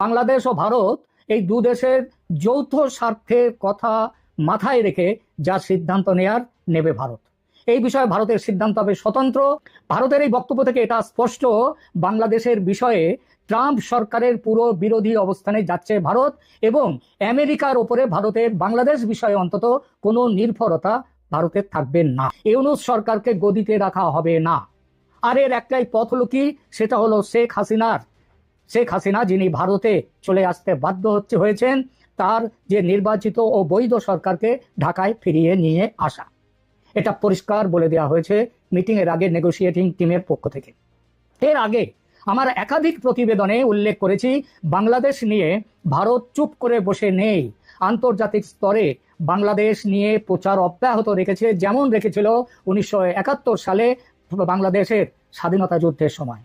বাংলাদেশ ও ভারত এই দু দেশের যৌথ স্বার্থের কথা মাথায় রেখে যা সিদ্ধান্ত নেয়ার নেবে ভারত। এই বিষয়ে ভারতের সিদ্ধান্ত হবে স্বতন্ত্র। ভারতের এই বক্তব্য থেকে এটা স্পষ্ট, বাংলাদেশের বিষয়ে ট্রাম্প সরকারের পুরো বিরোধী অবস্থানে যাচ্ছে ভারত এবং আমেরিকার ওপরে ভারতের বাংলাদেশ বিষয়ে অন্তত কোনো নির্ভরতা ভারতের থাকবে না। ইউনুস সরকারকে গদিতে রাখা হবে না। আর এর একটাই পথ হলো সেটা হলো শেখ হাসিনার শেখ হাসিনা, যিনি ভারতে চলে আসতে বাধ্য হচ্ছে হয়েছেন, তার যে নির্বাচিত ও বৈধ সরকারকে ঢাকায় ফিরিয়ে নিয়ে আসা। এটা পরিষ্কার বলে দেওয়া হয়েছে মিটিং এর আগে নেগোসিয়েটিং টিমের পক্ষ থেকে। এর আগে আমার একাধিক প্রতিবেদনে উল্লেখ করেছি, বাংলাদেশ নিয়ে ভারত চুপ করে বসে নেই। আন্তর্জাতিক স্তরে বাংলাদেশ নিয়ে প্রচার অব্যাহত রেখেছে, যেমন রেখেছিল উনিশশো একাত্তর সালে বাংলাদেশের স্বাধীনতা যুদ্ধের সময়।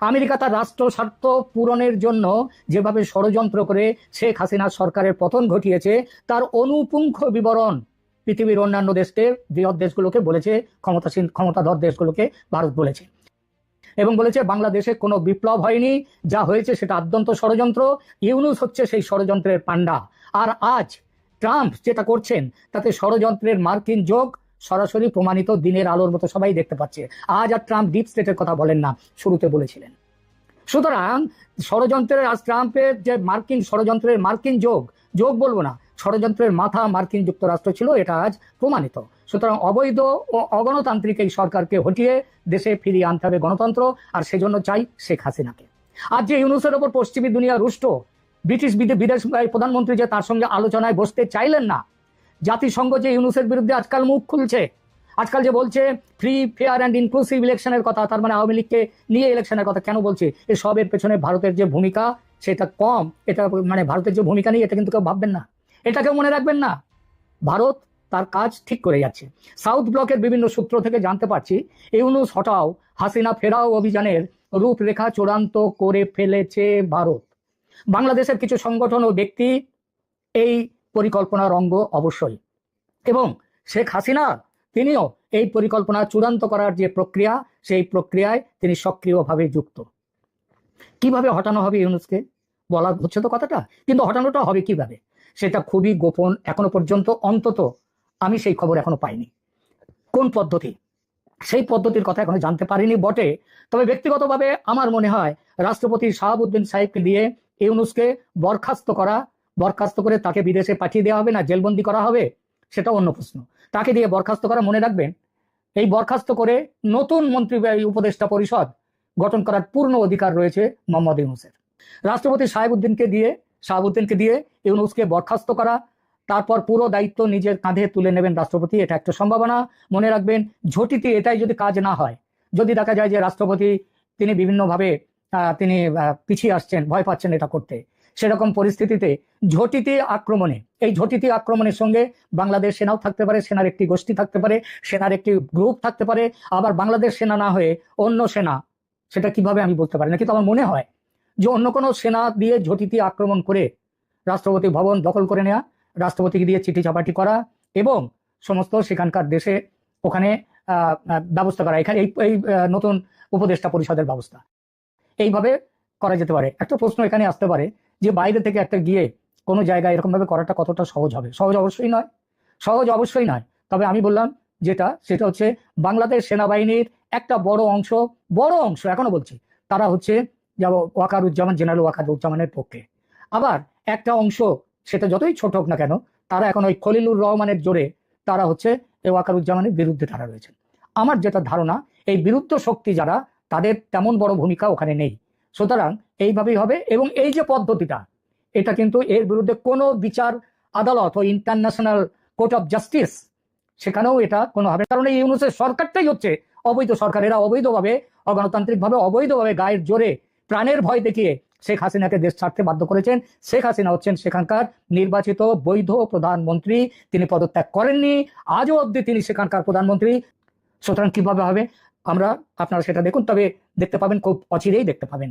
আমেরিকা তার রাষ্ট্র স্বার্থ পূরণের জন্য যেভাবে ষড়যন্ত্র করে শেখ হাসিনা সরকারের পতন ঘটিয়েছে, তার অনুপুঙ্খ বিবরণ পৃথিবীর অন্যান্য দেশকে, বৃহৎ দেশগুলোকে বলেছে, ক্ষমতাসীন, ক্ষমতাধর দেশগুলোকে ভারত বলেছে। এবং বলেছে, বাংলাদেশে কোনো বিপ্লব হয়নি, যা হয়েছে সেটা আদ্যন্ত ষড়যন্ত্র, ইউনুস হচ্ছে সেই ষড়যন্ত্রের পান্ডা আর আজ ট্রাম্প যেটা করছেন, তাতে ষড়যন্ত্রের মার্কিন যোগ সরাসরি প্রমাণিত দিনের আলোর মতো সবাই দেখতে পাচ্ছে। আজ আর ট্রাম্প ডিপ স্টেটের কথা বলেন না, শুরুতে বলেছিলেন। সুতরাং ষড়যন্ত্রের, আজ ট্রাম্পের যে মার্কিন ষড়যন্ত্রের মার্কিন যোগ যোগ বলব না, ষড়যন্ত্রের মাথা মার্কিন যুক্তরাষ্ট্র ছিল, এটা আজ প্রমাণিত। সুতরাং অবৈধ ও অগণতান্ত্রিক এই সরকারকে হটিয়ে দেশে ফিরিয়ে আনতে হবে গণতন্ত্র, আর সেজন্য চাই শেখ হাসিনাকে। আর যে ইউনুসের ওপর পশ্চিমী দুনিয়া রুষ্ট, ব্রিটিশ বিদে- বিদেশ প্রধানমন্ত্রী যে তার সঙ্গে আলোচনায় বসতে চাইলেন না জাতিসংঘ যে ইউনুসের বিরুদ্ধে আজকাল মুখ খুলছে, আজকাল যে বলছে ফ্রি ফেয়ার অ্যান্ড ইনক্লুসিভ ইলেকশনের কথা, তার মানে আওয়ামী লীগকে নিয়ে ইলেকশনের কথা কেন বলছে? এই সবের পেছনে ভারতের যে ভূমিকা, সেটা কম। এটা মানে ভারতের যে ভূমিকা নেই এটা কিন্তু কেউ ভাববেন না। এটাকেও মনে রাখবেন না। ভারত তার কাজ ঠিক করে যাচ্ছে। সাউথ ব্লকের বিভিন্ন সূত্র থেকে জানতে পারছি, ইউনুস হটাও হাসিনা ফেরাও অভিযানের রূপরেখা চূড়ান্ত করে ফেলেছে ভারত। বাংলাদেশের কিছু সংগঠন ও ব্যক্তি এই পরিকল্পনার অঙ্গ অবশ্যই। এবং শেখ হাসিনা, তিনিও এই পরিকল্পনা চূড়ান্ত করার যে প্রক্রিয়া, সেই প্রক্রিয়ায় তিনি সক্রিয়ভাবে যুক্ত। কীভাবে হটানো হবে ইউনুসকে? বলা হচ্ছে তো কথাটা, কিন্তু হটানোটা হবে কীভাবে? সেটা খুবই গোপন এখনও পর্যন্ত, অন্তত আমি সেই খবর এখনও পাইনি। কোন পদ্ধতি? সেই পদ্ধতির কথা এখনও জানতে পারিনি বটে, তবে ব্যক্তিগতভাবে আমার মনে হয় রাষ্ট্রপতি শাহাবুদ্দিন সাহেবকে দিয়ে ইউনুসকে বরখাস্ত করা বরখাস্ত করে তাকে বিদেশে পাঠিয়ে দেওয়া হবে না, জেলবন্দি করা হবে? সেটা অন্য প্রশ্ন। তাকে দিয়ে বরখাস্ত করা মনে রাখবেন? এই বরখাস্ত করে নতুন মন্ত্রী উপদেষ্টা পরিষদ গঠন করার পূর্ণ অধিকার রয়েছে মোহাম্মদ ইউনুসের। রাষ্ট্রপতি সাহেবুদ্দিনকে দিয়ে শাহাবুদ্দিনকে দিয়ে ইউনুসকে বরখাস্ত করা, তারপর পুরো দায়িত্ব নিজের কাঁধে তুলে নেবেন রাষ্ট্রপতি, এটা একটা সম্ভাবনা। মনে রাখবেন, ঝটিতে এটাই যদি কাজ না হয়, যদি দেখা যায় যে রাষ্ট্রপতি তিনি বিভিন্নভাবে তিনি পিছিয়ে আসছেন, ভয় পাচ্ছেন এটা করতে সেরকম পরিস্থিতিতে ঝটিতি আক্রমণে, এই ঝটিতি আক্রমণের সঙ্গে বাংলাদেশ সেনাও থাকতে পারে, সেনার একটি গোষ্ঠী থাকতে পারে, সেনার একটি গ্রুপ থাকতে পারে, আবার বাংলাদেশ সেনা না হয়ে অন্য সেনা, সেটা কীভাবে আমি বলতে পারি? না কিন্তু আমার মনে হয় যে অন্য কোনো সেনা দিয়ে ঝটিতি আক্রমণ করে রাষ্ট্রপতি ভবন দখল করে নেওয়া রাষ্ট্রপতিকে দিয়ে চিঠি চাপাটি করা এবং সমস্ত সেখানকার দেশে ওখানে ব্যবস্থা করা, এখানে এই এই নতুন উপদেষ্টা পরিষদের ব্যবস্থা। এইভাবে করা যেতে পারে। একটা প্রশ্ন এখানে আসতে পারে যে বাইরে থেকে একটা গিয়ে কোনো জায়গায় এরকমভাবে করাটা কতটা সহজ হবে? সহজ অবশ্যই নয়। সহজ অবশ্যই নয়। তবে আমি বললাম যেটা, সেটা হচ্ছে বাংলাদেশ সেনাবাহিনীর একটা বড় অংশ বড় অংশ, এখনও বলছি, তারা হচ্ছে যেমন ওয়াকারুজ্জামান, জেনারেল ওয়াকারুজ্জামানের পক্ষে। আবার একটা অংশ, সেটা যতই ছোট হোক না কেন, তারা এখন ওই খলিলুর রহমানের জোরে তারা হচ্ছে এই ওয়াকারুজ্জামানের বিরুদ্ধে তারা রয়েছেন। আমার যেটা ধারণা, এই বিরুদ্ধ শক্তি যারা, তাদের তেমন বড় ভূমিকা ওখানে নেই। সুতরাং এইভাবেই হবে এবং এই যে পদ্ধতিটা, এটা কিন্তু এর বিরুদ্ধে কোনো বিচার আদালত ও ইন্টারন্যাশনাল কোর্ট অফ জাস্টিস সেখানেও এটা কোনো হবে কারণ এই ইউনুসের সরকারটাই হচ্ছে অবৈধ সরকার। এরা অবৈধভাবে, অগণতান্ত্রিকভাবে অবৈধভাবে গায়ের জোরে প্রাণের ভয় দেখিয়ে শেখ হাসিনাকে দেশ ছাড়তে বাধ্য করেছেন। শেখ হাসিনা হচ্ছেন সেখানকার নির্বাচিত বৈধ প্রধানমন্ত্রী। তিনি পদত্যাগ করেননি, আজও অবধি তিনি সেখানকার প্রধানমন্ত্রী। সুতরাং কীভাবে হবে, আমরা, আপনারা সেটা দেখুন, তবে দেখতে পাবেন, খুব অচিরেই দেখতে পাবেন।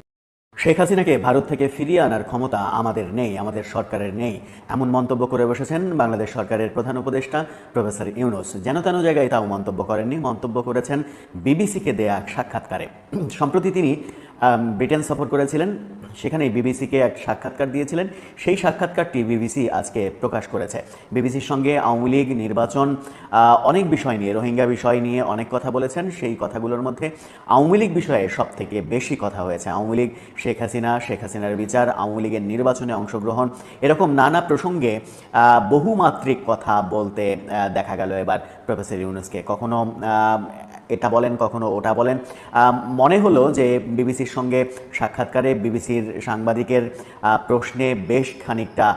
শেখ হাসিনাকে ভারত থেকে ফিরিয়ে আনার ক্ষমতা আমাদের নেই, আমাদের সরকারের নেই। এমন মন্তব্য করে বসেছেন বাংলাদেশ সরকারের প্রধান উপদেষ্টা প্রফেসর ইউনুস। যেন তেন জায়গায় তাও মন্তব্য করেননি। মন্তব্য করেছেন বিবিসিকে দেয়া সাক্ষাৎকারে। সম্প্রতি তিনি ব্রিটেন সফর করেছিলেন। সেখানে বিবিসিকে এক সাক্ষাৎকার দিয়েছিলেন। সেই সাক্ষাৎকারটি বিবিসি আজকে প্রকাশ করেছে। বিবিসির সঙ্গে আওয়ামী লীগ নির্বাচন অনেক বিষয় নিয়ে, রোহিঙ্গা বিষয় নিয়ে অনেক কথা বলেছেন। সেই কথাগুলোর মধ্যে আওয়ামী লীগ বিষয়ে সব থেকে বেশি কথা হয়েছে। আওয়ামী লীগ, শেখ হাসিনা, শেখ হাসিনার বিচার, আওয়ামী লীগের নির্বাচনে অংশগ্রহণ, এরকম নানা প্রসঙ্গে বহুমাত্রিক কথা বলতে দেখা গেল এবার প্রফেসর ইউনুসকে। কখনো এটা বলেন, কখনো ওটা বলেন। মনে হলো যে বিবিসির সঙ্গে সাক্ষাৎকারে বিবিসির সাংবাদিকের প্রশ্নে বেশ খানিকটা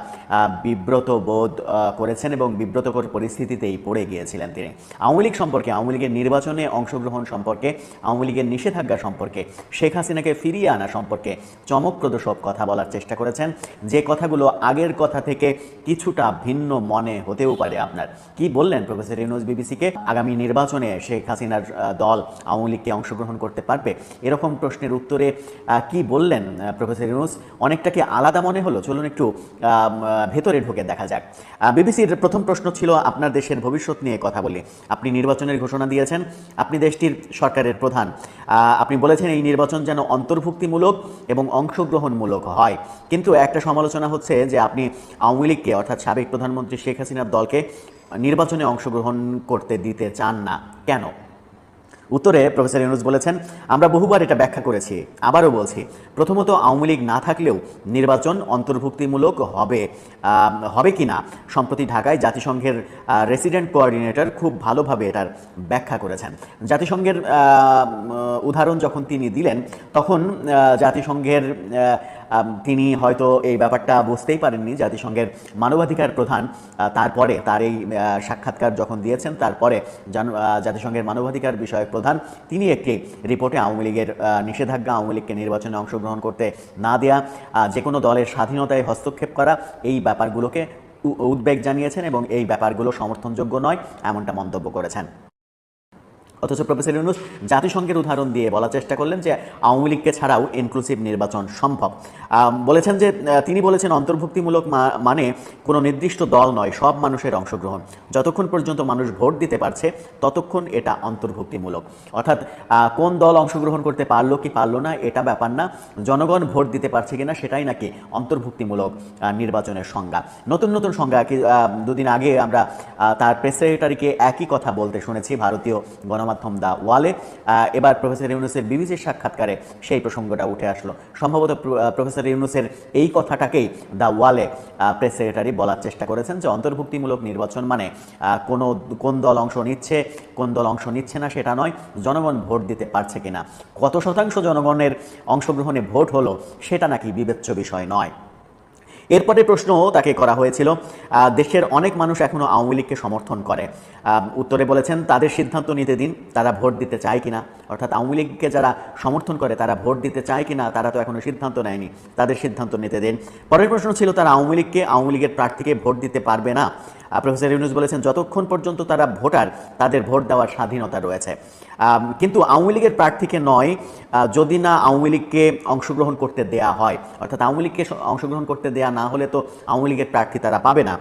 বিব্রত বোধ করেছেন এবং বিব্রতকর পরিস্থিতিতেই পড়ে গিয়েছিলেন তিনি। আওয়ামী লীগ সম্পর্কে, আওয়ামী লীগের নির্বাচনে অংশগ্রহণ সম্পর্কে, আওয়ামী লীগের নিষেধাজ্ঞা সম্পর্কে, শেখ হাসিনাকে ফিরিয়ে আনা সম্পর্কে চমকপ্রদ সব কথা বলার চেষ্টা করেছেন। যে কথাগুলো আগের কথা থেকে কিছুটা ভিন্ন মনে হতেও পারে আপনার। কি বললেন প্রফেসর ইউনুস বিবিসিকে? আগামী নির্বাচনে শেখ হাসিনার দল আওয়ামী লীগকে অংশগ্রহণ করতে পারবে? এরকম প্রশ্নের উত্তরে কি বললেন প্রফেসর ইউনুস? অনেকটা কি আলাদা মনে হলো? চলুন একটু ভেতরে ঢুকে দেখা যাক। বিবিসির প্রথম প্রশ্ন ছিল, আপনার দেশের ভবিষ্যৎ নিয়ে কথা বলি। আপনি নির্বাচনের ঘোষণা দিয়েছেন, আপনি দেশটির সরকারের প্রধান। আপনি বলেছেন এই নির্বাচন যেন অন্তর্ভুক্তিমূলক এবং অংশগ্রহণমূলক হয়। কিন্তু একটা সমালোচনা হচ্ছে যে আপনি আওয়ামী লীগকে, অর্থাৎ সাবেক প্রধানমন্ত্রী শেখ হাসিনার দলকে নির্বাচনে অংশগ্রহণ করতে দিতে চান না। কেন? উত্তরে প্রফেসর ইউনুস বলেছেন, আমরা বহুবার এটা ব্যাখ্যা করেছি, আবারও বলছি, প্রথমত আওয়ামী লীগ না থাকলেও নির্বাচন অন্তর্ভুক্তিমূলক হবে। হবে কি না? সম্প্রতি ঢাকায় জাতিসংঘের রেসিডেন্ট কোঅর্ডিনেটর খুব ভালোভাবে এটার ব্যাখ্যা করেছেন। জাতিসংঘের উদাহরণ যখন তিনি দিলেন, তখন জাতিসংঘের তিনি হয়তো এই ব্যাপারটা বুঝতেই পারেননি, জাতিসংঘের মানবাধিকার প্রধান। তারপরে তার এই সাক্ষাৎকার যখন দিয়েছেন, তারপরে জাতিসংঘের মানবাধিকার বিষয়ক প্রধান, তিনি একটি রিপোর্টে আওয়ামী লীগের নিষেধাজ্ঞা, আওয়ামী লীগকে নির্বাচনে অংশগ্রহণ করতে না দেয়া যে কোনো দলের স্বাধীনতায় হস্তক্ষেপ করা, এই ব্যাপারগুলোকে উদ্বেগ জানিয়েছেন এবং এই ব্যাপারগুলো সমর্থনযোগ্য নয়, এমনটা মন্তব্য করেছেন। অথচ প্রফেসর ইউনুস জাতিসংঘের উদাহরণ দিয়ে বলার চেষ্টা করলেন যে আওয়ামী লীগকে ছাড়াও ইনক্লুসিভ নির্বাচন সম্ভব। বলেছেন যে তিনি বলেছেন অন্তর্ভুক্তিমূলক মানে কোনো নির্দিষ্ট দল নয়, সব মানুষের অংশগ্রহণ। যতক্ষণ পর্যন্ত মানুষ ভোট দিতে পারছে, ততক্ষণ এটা অন্তর্ভুক্তিমূলক। অর্থাৎ কোন দল অংশগ্রহণ করতে পারল কি পারল না, এটা ব্যাপার না। জনগণ ভোট দিতে পারছে কিনা, সেটাই নাকি অন্তর্ভুক্তিমূলক নির্বাচনের সংজ্ঞা। নতুন নতুন সংজ্ঞা কি দুদিন আগে আমরা তার প্রেস সেক্রেটারিকে একই কথা বলতে শুনেছি, ভারতীয় গণমাধ্যম দা ওয়ালে। এবার প্রফেসর ইউনুসের বিবিসির সাক্ষাৎকারে সেই প্রসঙ্গটা উঠে আসলো। সম্ভবত প্রফেসর ইউনুসের এই কথাটাকেই দা ওয়ালে প্রেস সেক্রেটারি বলার চেষ্টা করেছেন যে অন্তর্ভুক্তিমূলক নির্বাচন মানে কোনো, কোন দল অংশ নিচ্ছে, কোন দল অংশ নিচ্ছে না সেটা নয়, জনগণ ভোট দিতে পারছে কিনা। কত শতাংশ জনগণের অংশগ্রহণে ভোট হলো সেটা নাকি বিবেচ্য বিষয় নয়। এরপরে প্রশ্ন তাকে করা হয়েছিল দেশের অনেক মানুষ এখনও আওয়ামী লীগকে সমর্থন করে। উত্তরে বলেছেন, তাদের সিদ্ধান্ত নিতে দিন, তারা ভোট দিতে চায় কিনা। অর্থাৎ আওয়ামী লীগকে যারা সমর্থন করে, তারা ভোট দিতে চায় কিনা, তারা তো এখনও সিদ্ধান্ত নেয়নি। তাদের সিদ্ধান্ত নিতে দিন। পরের প্রশ্ন ছিল, তারা আওয়ামী লীগকে, আওয়ামী লীগের প্রার্থীকে ভোট দিতে পারবে না? প্রফেসর ইউনুস বলেছেন, যতক্ষণ পর্যন্ত তারা ভোটার, তাদের ভোট দেওয়ার স্বাধীনতা রয়েছে। কিন্তু আওয়ামী লীগের প্রার্থীকে নয় যদি না আওয়ামী লীগকে অংশগ্রহণ করতে দেয়া হয়, অর্থাৎ আওয়ামী লীগকে অংশগ্রহণ করতে দেয়া না হলে তো আওয়ামী লীগের প্রার্থী তারা পাবে না।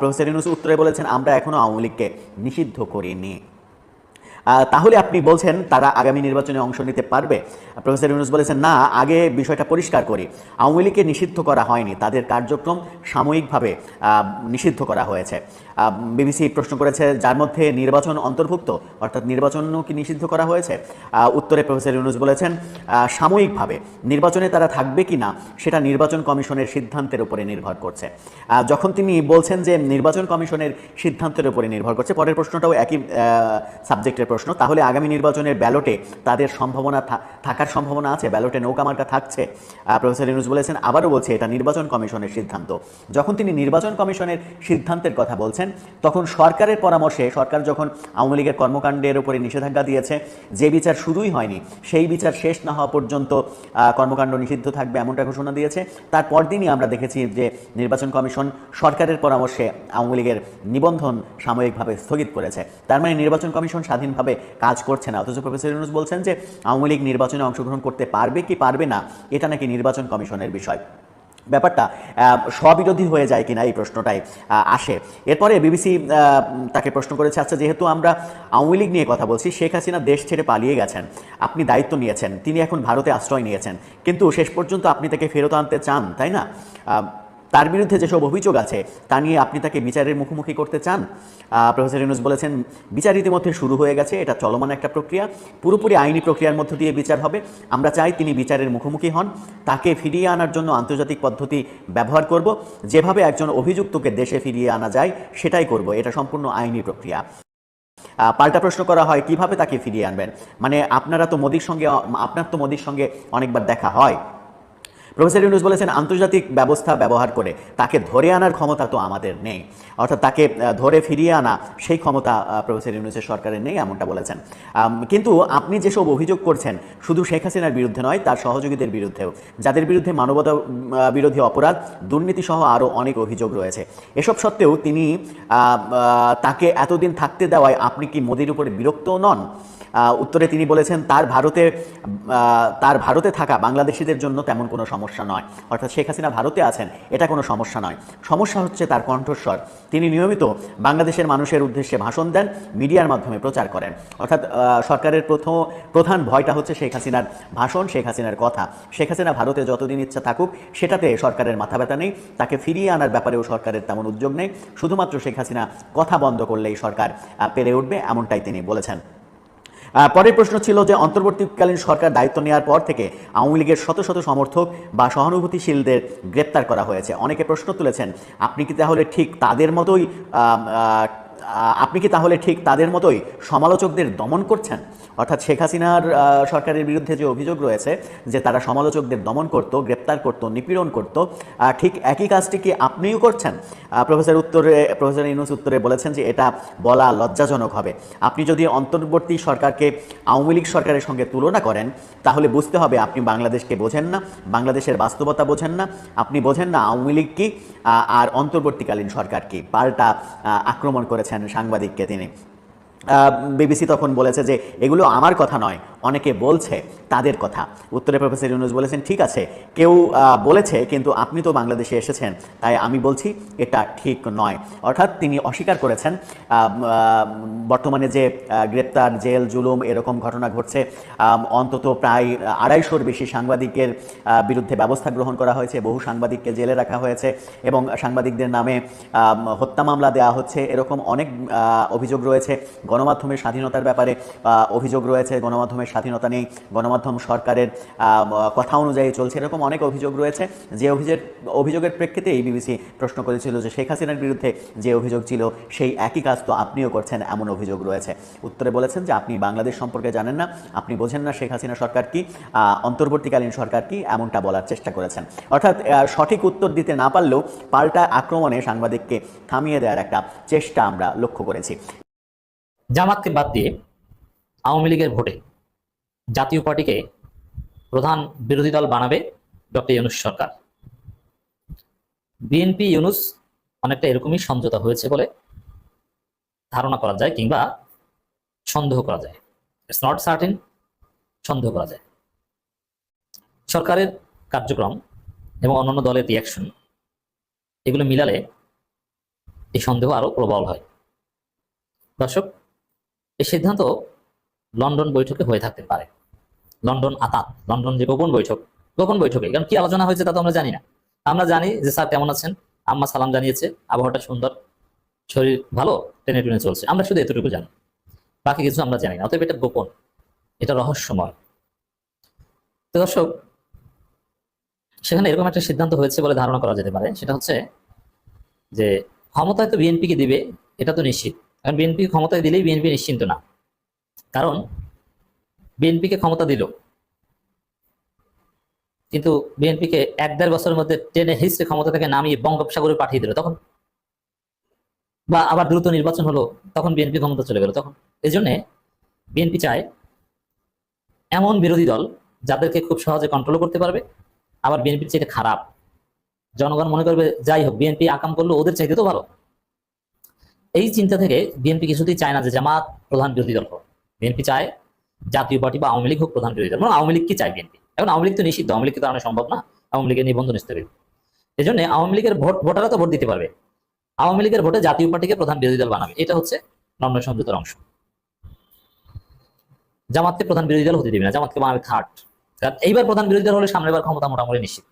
প্রফেসর ইউনুস উত্তরে বলেছেন, আমরা এখনও আওয়ামী লীগকে নিষিদ্ধ করিনি। তাহলে আপনি বলছেন, তারা আগামী নির্বাচনে অংশ নিতে পারবে? প্রফেসর ইউনুস বলেছেন, না, আগে বিষয়টা পরিষ্কার করি। আওয়ামী লীগকে নিষিদ্ধ করা হয়নি। তাদের কার্যক্রম সাময়িকভাবে নিষিদ্ধ করা হয়েছে। বিবিসি প্রশ্ন করেছে, যার মধ্যে নির্বাচন অন্তর্ভুক্ত, অর্থাৎ নির্বাচনও কি নিষিদ্ধ করা হয়েছে? উত্তরে প্রফেসর ইউনুস বলেছেন সাময়িকভাবে, নির্বাচনে তারা থাকবে কি না, সেটা নির্বাচন কমিশনের সিদ্ধান্তের উপরে নির্ভর করছে। যখন তিনি বলছেন যে নির্বাচন কমিশনের সিদ্ধান্তের উপরে নির্ভর করছে, পরের প্রশ্নটাও একই সাবজেক্টের প্রশ্ন। তাহলে আগামী নির্বাচনের ব্যালটে তাদের সম্ভাবনা থাকার সম্ভাবনা আছে? ব্যালটে নৌকা নৌকামার্কা থাকছে? প্রফেসর ইউনুস বলেছেন, আবারও বলছে, এটা নির্বাচন কমিশনের সিদ্ধান্ত। যখন তিনি নির্বাচন কমিশনের সিদ্ধান্তের কথা বলছেন তখন সরকারের পরামর্শে, সরকার যখন আওয়ামী লীগের কর্মকাণ্ডের উপরে নিষেধাজ্ঞা দিয়েছে, যে বিচার শুরুই হয়নি, সেই বিচার শেষ না হওয়া পর্যন্ত কর্মকাণ্ড নিষিদ্ধ থাকবে এমনটা ঘোষণা দিয়েছে। তারপর দিনই আমরা দেখেছি যে নির্বাচন কমিশন সরকারের পরামর্শে আওয়ামী লীগের নিবন্ধন সাময়িকভাবে স্থগিত করেছে। তার মানে নির্বাচন কমিশন স্বাধীনভাবে কাজ করছে না। অথচ প্রফেসর ইউনুস বলছেন যে, আওয়ামী লীগ নির্বাচনে অংশগ্রহণ করতে পারবে কি পারবে না, এটা নাকি নির্বাচন কমিশনের বিষয়। ব্যাপারটা স্ববিরোধী হয়ে যায় কিনা এই প্রশ্নটাই আসে। এরপরে বিবিসি তাকে প্রশ্ন করেছে আচ্ছা যেহেতু আমরা আওয়ামী লীগ নিয়ে কথা বলছি, শেখ হাসিনা দেশ ছেড়ে পালিয়ে গেছেন, আপনি দায়িত্ব নিয়েছেন, তিনি এখন ভারতে আশ্রয় নিয়েছেন, কিন্তু শেষ পর্যন্ত আপনি তাকে ফেরত আনতে চান, তাই না? তার বিরুদ্ধে যেসব অভিযোগ আছে, তা নিয়ে আপনি তাকে বিচারের মুখোমুখি করতে চান? প্রফেসর ইউনুস বলেছেন, বিচার ইতিমধ্যে শুরু হয়ে গেছে, এটা চলমান একটা প্রক্রিয়া। পুরোপুরি আইনি প্রক্রিয়ার মধ্য দিয়ে বিচার হবে। আমরা চাই তিনি বিচারের মুখোমুখি হন। তাকে ফিরিয়ে আনার জন্য আন্তর্জাতিক পদ্ধতি ব্যবহার করব। যেভাবে একজন অভিযুক্তকে দেশে ফিরিয়ে আনা যায়, সেটাই করব। এটা সম্পূর্ণ আইনি প্রক্রিয়া। পাল্টা প্রশ্ন করা হয়, কীভাবে তাকে ফিরিয়ে আনবেন? মানে আপনারা তো মোদির সঙ্গে, আপনার তো মোদির সঙ্গে অনেকবার দেখা হয়। প্রফেসর ইউনুস বলেছেন, আন্তর্জাতিক ব্যবস্থা ব্যবহার করে তাকে ধরে আনার ক্ষমতা তো আমাদের নেই। অর্থাৎ তাকে ধরে ফিরিয়ে আনা সেই ক্ষমতা প্রফেসর ইউনুসের সরকারের নেই এমনটা বলেছেন। কিন্তু আপনি যেসব অভিযোগ করছেন, শুধু শেখ হাসিনার বিরুদ্ধে নয়, তার সহযোগীদের বিরুদ্ধেও। যাদের বিরুদ্ধে মানবতা বিরোধী অপরাধ দুর্নীতি সহ আরও অনেক অভিযোগ রয়েছে। এসব সত্ত্বেও তিনি তাকে এতদিন থাকতে দেওয়ায় আপনি কি মোদির উপরে বিরক্ত নন? উত্তরে তিনি বলেছেন, তার ভারতে তার ভারতে থাকা বাংলাদেশিদের জন্য তেমন কোনো সমস্যা নয়। অর্থাৎ শেখ হাসিনা ভারতে আছেন, এটা কোনো সমস্যা নয়। সমস্যা হচ্ছে তার কণ্ঠস্বর। তিনি নিয়মিত বাংলাদেশের মানুষের উদ্দেশ্যে ভাষণ দেন, মিডিয়ার মাধ্যমে প্রচার করেন। অর্থাৎ সরকারের প্রথম, প্রধান ভয়টা হচ্ছে শেখ হাসিনার ভাষণ, শেখ হাসিনার কথা। শেখ হাসিনা ভারতে যতদিন ইচ্ছা থাকুক, সেটাতে সরকারের মাথা ব্যথা নেই। তাকে ফিরিয়ে আনার ব্যাপারেও সরকারের তেমন উদ্যোগ নেই। শুধুমাত্র শেখ হাসিনা কথা বন্ধ করলেই সরকার পেরে উঠবে, এমনটাই তিনি বলেছেন। পরের প্রশ্ন ছিল যে অন্তর্বর্তীকালীন সরকার দায়িত্ব নেওয়ার পর থেকে আওয়ামী লীগের শত শত সমর্থক বা সহানুভূতিশীলদের গ্রেপ্তার করা হয়েছে। অনেকে প্রশ্ন তুলেছেন, আপনি কি তাহলে ঠিক তাদের মতোই আপনি কি তাহলে ঠিক তাদের মতোই সমালোচকদের দমন করছেন? অর্থাৎ শেখ হাসিনার সরকারের বিরুদ্ধে যে অভিযোগ রয়েছে যে তারা সমালোচকদের দমন করত, গ্রেপ্তার করত, নিপীড়ন করত ঠিক একই কাজটি কি আপনিও করছেন? প্রফেসর উত্তরে, প্রফেসর ইউনুস উত্তরে বলেছেন যে এটা বলা লজ্জাজনক হবে। আপনি যদি অন্তর্বর্তী সরকারকে আওয়ামী লীগ সরকারের সঙ্গে তুলনা করেন, তাহলে বুঝতে হবে আপনি বাংলাদেশকে বোঝেন না, বাংলাদেশের বাস্তবতা বোঝেন না, আপনি বোঝেন না আওয়ামী লীগ কি আর অন্তর্বর্তীকালীন সরকার কি। পাল্টা আক্রমণ করেছেন সাংবাদিককে তিনি। বিবিসি তখন বলেছে যে এগুলো আমার কথা নয়, অনেকে বলছে তাদের কথা। উত্তরে প্রফেসর ইউনুস বলেছেন, ঠিক আছে, কেউ বলেছে, কিন্তু আপনি তো বাংলাদেশে এসেছেন, তাই আমি বলছি এটা ঠিক নয়। অর্থাৎ তিনি অস্বীকার করেছেন বর্তমানে যে গ্রেপ্তার, জেল, জুলুম এরকম ঘটনা ঘটছে অন্তত প্রায় আড়াইশোর বেশি সাংবাদিকের বিরুদ্ধে ব্যবস্থা গ্রহণ করা হয়েছে, বহু সাংবাদিককে জেলে রাখা হয়েছে এবং সাংবাদিকদের নামে হত্যা মামলা দেওয়া হচ্ছে, এরকম অনেক অভিযোগ রয়েছে। গণমাধ্যমের স্বাধীনতার ব্যাপারে অভিযোগ রয়েছে, গণমাধ্যমের স্বাধীনতা নেই গণমাধ্যম সরকারের কথা অনুযায়ী চলছে, এরকম অনেক অভিযোগ রয়েছে। যে অভিযোগ, অভিযোগের প্রেক্ষিতে এই বিবিসি প্রশ্ন করেছিল যে শেখ হাসিনার বিরুদ্ধে যে অভিযোগ ছিল, সেই একই কাজ তো আপনিও করছেন, এমন অভিযোগ রয়েছে। উত্তরে বলেছেন যে, আপনি বাংলাদেশ সম্পর্কে জানেন না, আপনি বোঝেন না শেখ হাসিনা সরকার কি অন্তর্বর্তীকালীন সরকার কি, এমনটা বলার চেষ্টা করেছেন। অর্থাৎ সঠিক উত্তর দিতে না পারলেও পাল্টা আক্রমণে সাংবাদিককে থামিয়ে দেওয়ার একটা চেষ্টা আমরা লক্ষ্য করেছি। জামাতকে বাদ দিয়ে আওয়ামী লীগের ভোটে জাতীয় পার্টিকে প্রধান বিরোধী দল বানাবে ডক্টর ইউনুস সরকার। বিএনপি, ইউনুস অনেকটা এরকমই সমঝোতা হয়েছে বলে ধারণা করা যায় কিংবা সন্দেহ করা যায়। ইটস নট সার্টেন সন্দেহ করা যায়। সরকারের কার্যক্রম এবং অন্যান্য দলের রিয়াকশন এগুলো মিলালে এই সন্দেহ আরও প্রবল হয়। দর্শক এই সিদ্ধান্ত লন্ডন বৈঠকে হয়ে থাকতে পারে। লন্ডন আতাত, লন্ডন যে গোপন বৈঠক, গোপন বৈঠকে। কারণ কি আলোচনা হয়েছে তা তো আমরা জানি না। আমরা জানি যে স্যার কেমন আছেন? আম্মা সালাম জানিয়েছে, আবহাওয়াটা সুন্দর, শরীর ভালো, টেনে টেনে চলছে। আমরা শুধু এতটুকু জানি। বাকি কিছু আমরা জানি না। অতএব এটা গোপন, এটা রহস্যময়। তো দর্শক, সেখানে এরকম একটা সিদ্ধান্ত হয়েছে বলে ধারণা করা যেতে পারে। সেটা হচ্ছে যে ক্ষমতায় তো বিএনপিকে দিবে, এটা তো নিশ্চিত। কারণ বিএনপি ক্ষমতায় দিলেই বিএনপি নিশ্চিন্ত না। কারণ বিএনপিকে ক্ষমতা দিল। কিন্তু বিএনপিকে এক দেড় বছরের মধ্যে টেনে হিস্ট্রি ক্ষমতা থেকে নামিয়ে বঙ্গোপসাগরে পাঠিয়ে দিল তখন। বা আবার দ্রুত নির্বাচন হলো, তখন বিএনপি ক্ষমতা চলে গেল তখন। এই জন্যে বিএনপি চায় এমন বিরোধী দল যাদেরকে খুব সহজে কন্ট্রোল করতে পারবে, আবার বিএনপির চাইতে খারাপ। জনগণ মনে করবে, যাই হোক, বিএনপি আকাম করল, ওদের চাইতে তো ভালো। এই চিন্তা থেকে বিএনপি কিছুতেই চায় না যে জামাত প্রধান বিরোধী দল হোক। বিএনপি চায় জাতীয় পার্টি বা আওয়ামী লীগ হোক প্রধান বিরোধী দল। মানে আওয়ামী লীগকে চায় বিএনপি? এখন আওয়ামী লীগ তো নিষিদ্ধ। আওয়ামী লীগকে তো আনা সম্ভব না? আওয়ামী লীগের নিবন্ধন স্থগিত। এই জন্য আওয়ামী লীগের ভোট ভোটাররা তো ভোট দিতে পারবে। আওয়ামী লীগের ভোটে জাতীয় পার্টিকে প্রধান বিরোধী দল বানাবে। এটা হচ্ছে নম্র সংযুক্ত অংশ। জামাতকে প্রধান বিরোধী দল হতে দেবে না। জামাতকে বানাবে থার্ড। এইবার প্রধান বিরোধী দল হলে সামনের বার ক্ষমতা মোটামুটি নিশ্চিত।